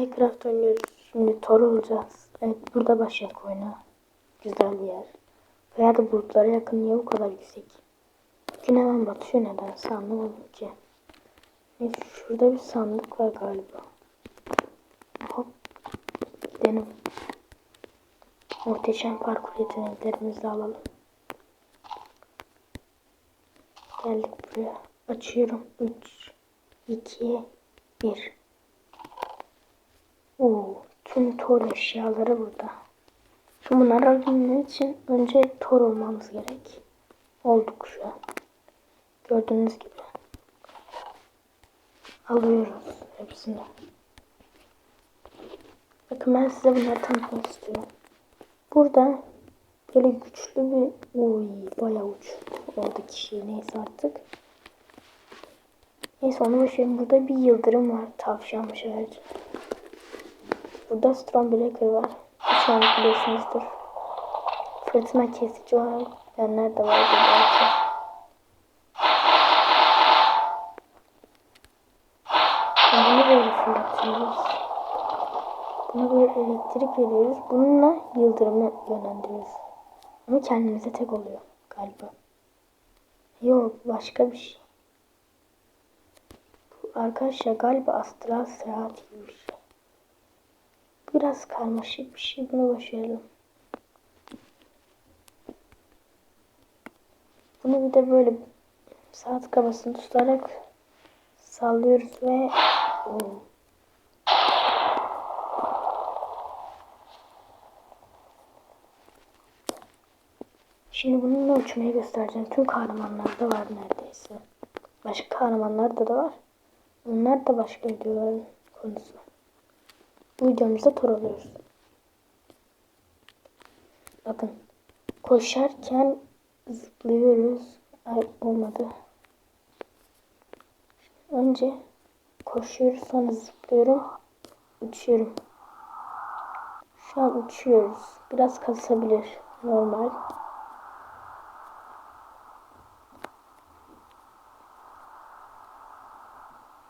Minecraft oynuyoruz. Şimdi Thor olacağız. Evet burada başladık oyuna. Güzel bir yer. Veya da bulutlara yakın niye bu kadar yüksek? Gün hemen batıyor nedense anlamadım ki. Neyse şurada bir sandık var galiba. Hop gidelim. Muhteşem parkur yeteneklerimizi alalım. Geldik buraya. Açıyorum. 3, 2, 1. Oo, tüm Thor eşyaları burada. Şimdi bunları alabilmek için önce Thor olmamız gerek. Olduk şu an. Gördüğünüz gibi. Alıyoruz hepsini. Bakın ben size bunları tanıtmak istiyorum. Burada böyle güçlü bir uy bayağı uç oradaki şey neyse artık. Neyse onu boşverin. Burada bir yıldırım var. Tavşan şarjı. Burada Stormbreaker var. Şu an biliyorsunuzdur. Fırtına kesici var. Benler de var belki. Bunu böyle fırlatıyoruz. Buna böyle elektrik veriyoruz. Bununla yıldırımı yönlendiriyoruz. Ama kendimize tek oluyor galiba. Yok başka bir şey. Bu arkadaşlar galiba astral seyahat. Biraz karmaşık bir şey. Bunu boşayalım. Bunu bir de böyle saat kabasını tutarak sallıyoruz ve. Şimdi bununla uçmayı göstereceğim. Tüm kahramanlarda var neredeyse. Başka kahramanlarda da var. Onlar da başka videoların konusu. Bu videomuzda tur alıyoruz. Bakın. Koşarken zıplıyoruz. Ay olmadı. Önce koşuyoruz sonra zıplıyorum. Uçuyorum. Şu an uçuyoruz. Biraz kasabilir. Normal.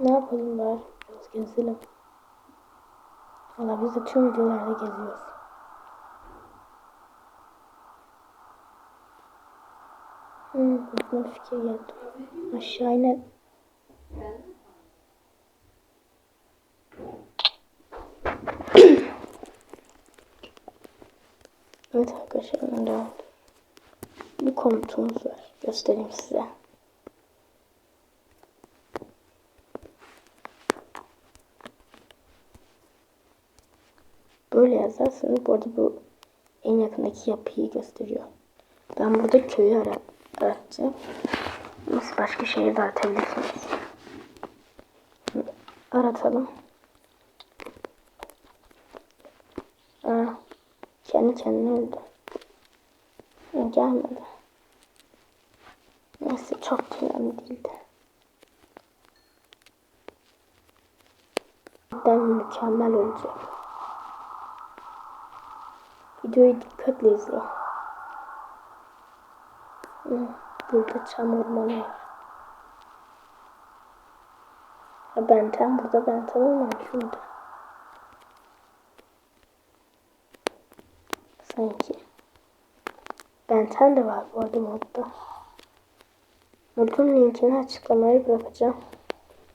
Ne yapalım bari? Biraz gezelim. Valla biz de tüm videolarda geziyoruz. Hmm, aklıma fikir geldi. Aşağı inen. evet arkadaşlar devam ediyorum. Bir komutumuz var. Göstereyim size. Böyle yazarsanız bu arada bu en yakındaki yapıyı gösteriyor. Ben burada köyü ara aratacağım. Nasıl başka şehir de aratabilirsiniz. Aratalım. Aa, kendi kendine öldü. Gelmedi. Neyse çok önemli değildi. Ben mükemmel olacak. Videoyu dikkatle. Hı, Burada çam ormanı var. Ha, Benten burada Benten olmadı şurada. Sanki. Benten de var bu arada modda. Modun linkini açıklamaya bırakacağım.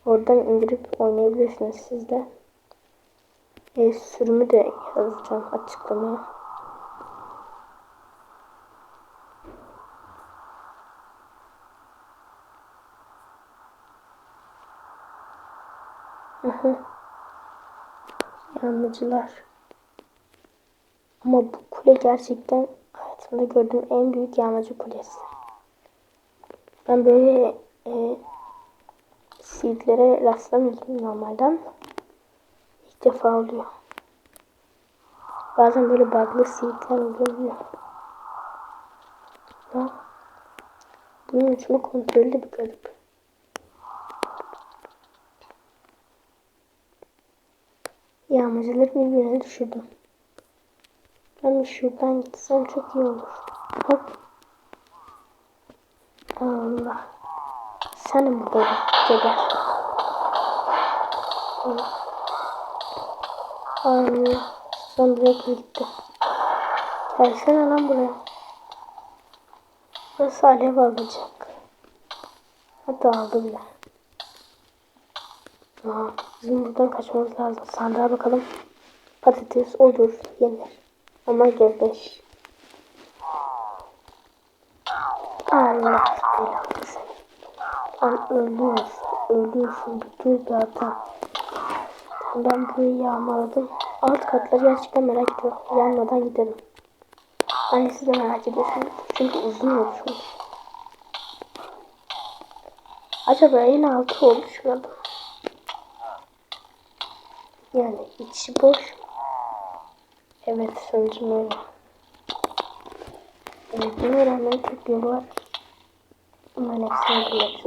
Oradan indirip oynayabilirsiniz siz de. E, sürümü de yazacağım açıklamaya. Yanlıcılar. Ama bu kule gerçekten hayatımda gördüğüm en büyük yağmacı kulesi. Ben böyle e, seedlere rastlamıyordum normalden. İlk defa oluyor. Bazen böyle bug'lı seedler oluyor. Ha. Bunun uçma kontrolü de bir garip. Yağmacıları birbirine düşürdüm. Ben bir şuradan gitsem çok iyi olur. Hop. Allah. Senin burada geber. Allah. Son direkt gitti. Gelsene lan buraya. Burası alev alacak. Hatta aldı bile. Aa, bizim buradan kaçmamız lazım. Sandığa bakalım. Patates olur, yenir. Ama gebeş. Allah belanı seni. Lan ölüyorsun, ölüyorsun. Bir hata. Ben burayı yağmaladım. Alt katları gerçekten merak ediyorum. Yanmadan gidelim. Hani siz de merak ediyorsunuz. Çünkü uzun oluşmuş. Acaba en altı oluşmadı. Yani içi boş. Evet sanırım öyle. Evet bunu öğrenmenin tek yolu var. Bunların hepsini bilmek.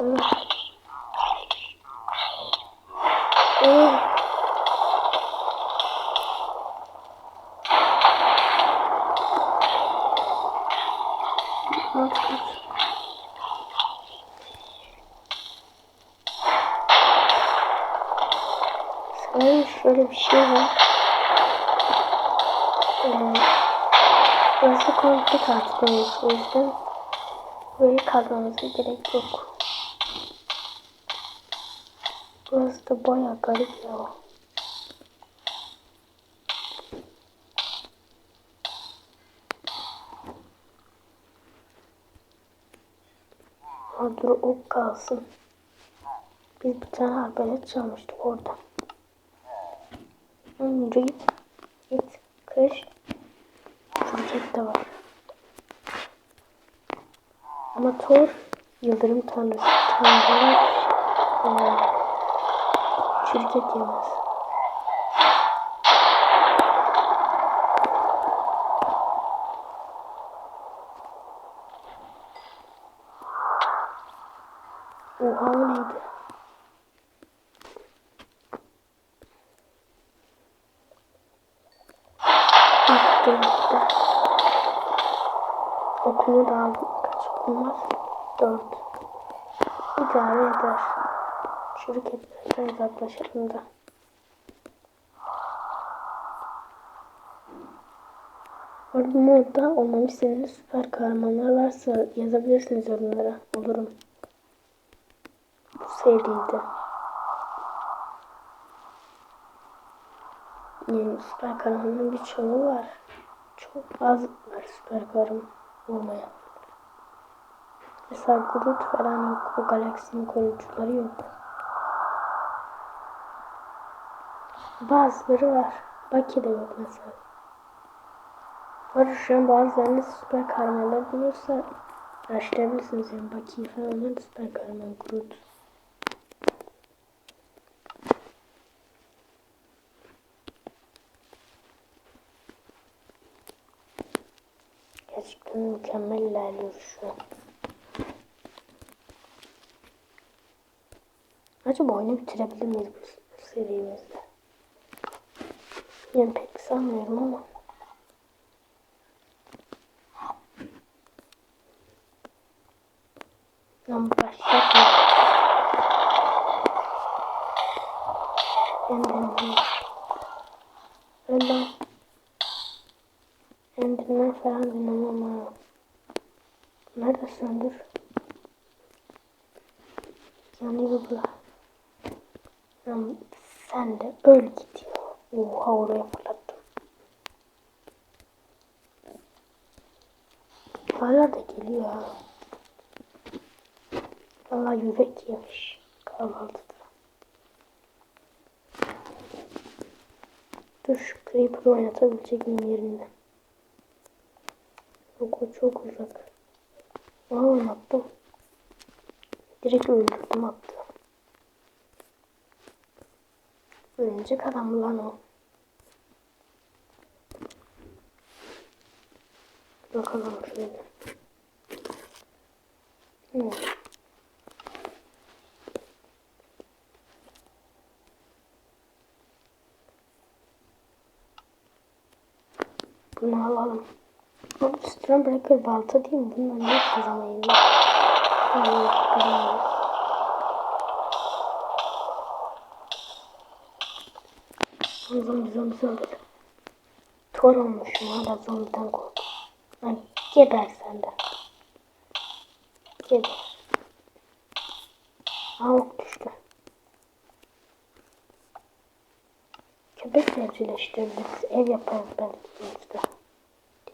Evet. Evet. Alt kat. Sanırım şöyle bir şey var. Ee, olmuş. O yüzden burayı kazmamıza gerek yok. Burası da baya garip ya. Ha dur ok kalsın. Biz bir tane arbelet çalmıştık orada. Yürü git. Git. Kır. Çocuk de var. Ama Thor yıldırım tanrısı. Tanrılar e, şirket yemez. Oha neydi? 4. İdare eder. Şirketten uzaklaşalım da. Orada olmamı senin süper kahramanlar varsa yazabilirsiniz yorumlara. Olurum. Bu seriydi. Yani süper kahramanın birçoğu var. Çok az var süper kahraman olmayan. Mesela Groot falan yok. O galaksinin koruyucuları yok. Bazıları var. Baki de yok mesela. Var bazılarında süper kahramanlar bulursa araştırabilirsiniz yani Baki falan da süper kahraman Groot. Gerçekten mükemmel ilerliyoruz şu an. Acaba oyunu bitirebilir miyiz bu, serimizde? Yani pek sanmıyorum ama. Lan başlatma. Enderman. Öyle. Enderman falan dinlemem ama. Nerede söndür? Yani bu bu. Lan sen de öl gidiyor. Oha oraya fırlattım. Hala da geliyor. Valla yürek yemiş kahvaltıda. Dur şu Creeper'ı oynatabilecek miyim yerinde? Yok o çok uzak. Aa oynattım. Direkt öldürdüm attı. Örümcek adam lan o. Bakalım şöyle. Bu. Bunu alalım. Ama Storm Breaker balta değil mi? Bununla ne kazanayım? Zombi zombi zombi. Tor olmuşum hala zombiden korkuyorum. Lan geber senden. Aa ok düştü. Köpek evcilleştirebiliriz. Ev yaparız belki bizde.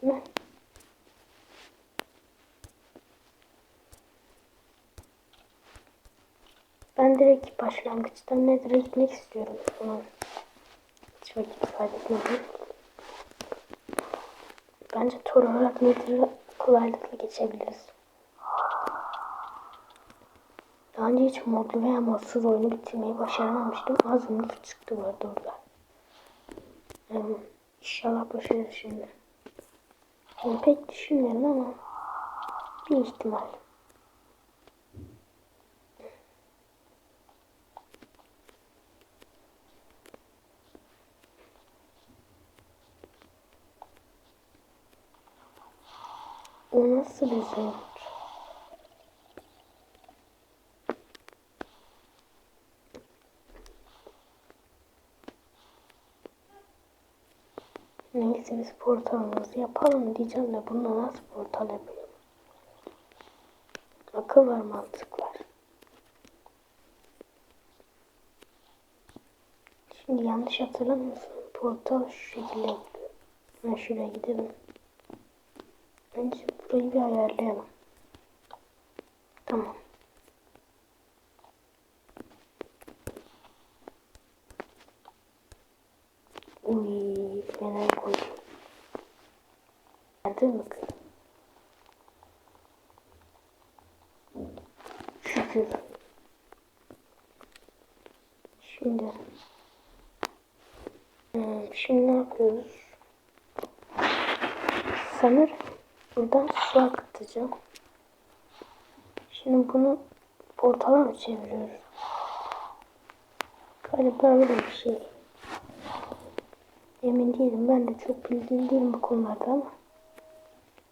Değil mi? Ben direkt başlangıçtan Nether'a gitmek istiyorum. Sonra hiç vakit kaybetmeden. Bence Tor olarak Nether'a kolaylıkla geçebiliriz. Daha önce hiç modlu veya modsuz oyunu bitirmeyi başaramamıştım. Az umut çıktı vardı orada. Yani inşallah başarırız şimdi. Yani pek düşünmüyorum ama bir ihtimal. O nasıl bir zor? Neyse biz portalımızı yapalım diyeceğim de bunu nasıl portal yapayım? Akıl var mantık var. Şimdi yanlış hatırlamıyorsun. Portal şu şekilde gidiyor. Ben şuraya gidelim. Önce burayı bir ayarlayalım. Tamam. Fena koydum. Nerede mi? Şükür. Şimdi. Hmm, şimdi ne yapıyoruz? Sanırım buradan su akıtacağım. Şimdi bunu portala mı çeviriyoruz? Galiba öyle bir şey. Emin değilim. Ben de çok bilgili değilim bu konularda ama.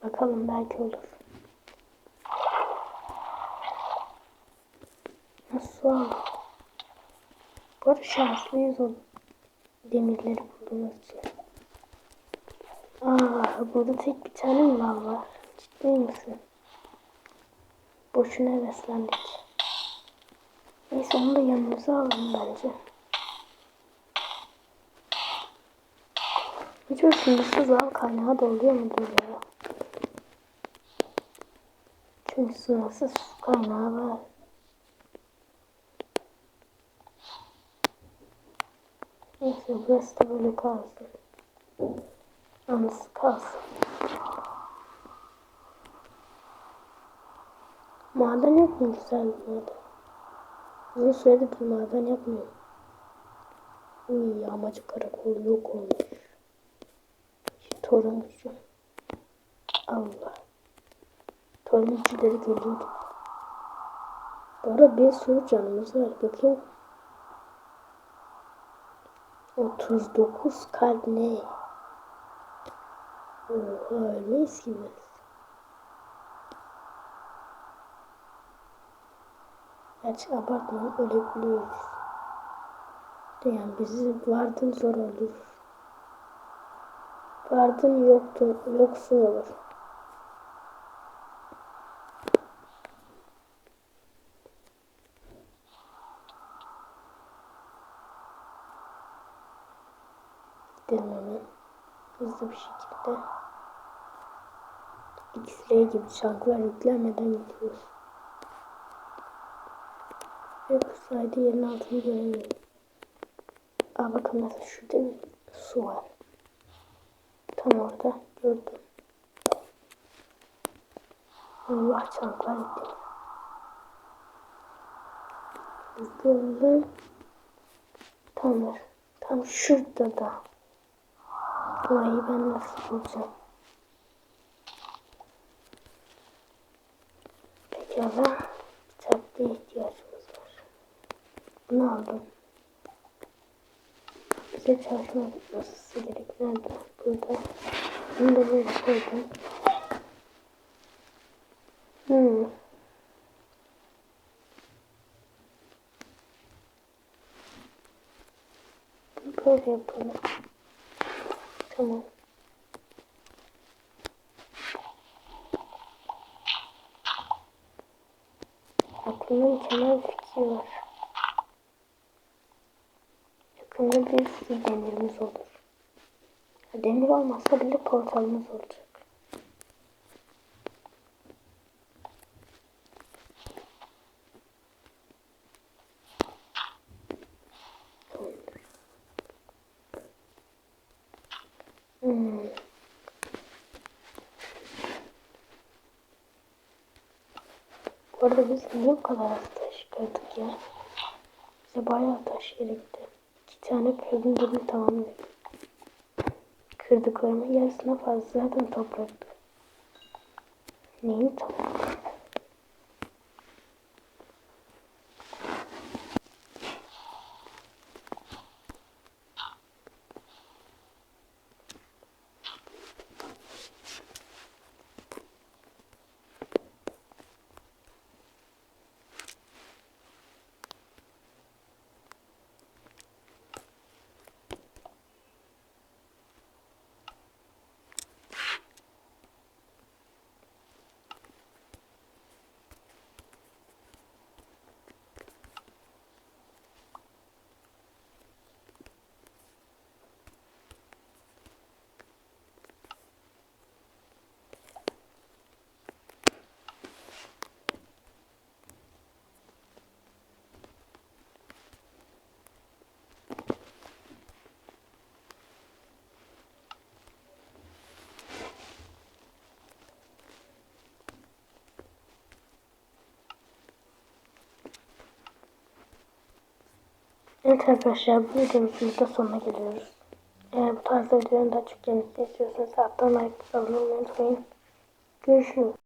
Bakalım belki olur. Nasıl? Bu arada şanslıyız o demirleri bulduğumuz için. Aa, burada tek bir tane mi lav var? Ciddi misin? Boşuna heveslendik. Neyse onu da yanımıza alalım bence. Hiç sınırsız al kaynağı da oluyor mudur ya? Çünkü sınırsız kaynağı var. Neyse burası da böyle kalsın. Anısı kalsın. Maden yok mu güzel bir maden? Uzun süredir bir maden yapmıyorum. Uy yağmacı karakol yok olmuş. Şu torun gücü. Allah. Torun güçleri geliyordu. Bu arada bir sürü canımız var. Bakayım. 39 kalp ne? Oha ölmeyiz ki biz. Gerçi abartmayın ölebiliyoruz. Yani bizi vardın zor olur. Vardın yoktu, yoksun olur. Gidelim hemen. Hızlı bir şekilde. X-ray gibi şarkılar yüklenmeden gidiyoruz. Ve bu sayede yerin altını göremiyorum. Aa bakın mesela şurada bir su var. Tam orada gördüm. Allah gitti. Hızlı hızlı. Tamam. Tam şurada da. Burayı ben nasıl bulacağım? Pekala. Kitapta ihtiyacımız var. Bunu aldım. Bize çalışması gerek. Nerede? Burada. Bunu da böyle koydum. Hmm. Böyle yapalım. Tamam. Aklımda mükemmel bir fikir var. Yakında bir sürü demirimiz olur. Demir olmazsa bile portalımız olacak. Hmm. Bu arada biz niye bu kadar az taş kırdık ya? Bize bayağı taş gerekti. Tane kırdım dedim tamamdır. Kırdıklarımın yarısına fazla zaten topraktı. Neyi tamam? Evet arkadaşlar bu videomuzun da sonuna geliyoruz. Eğer bu tarz videoların daha çok gelmesini istiyorsanız alttan like abone olmayı unutmayın. Görüşürüz.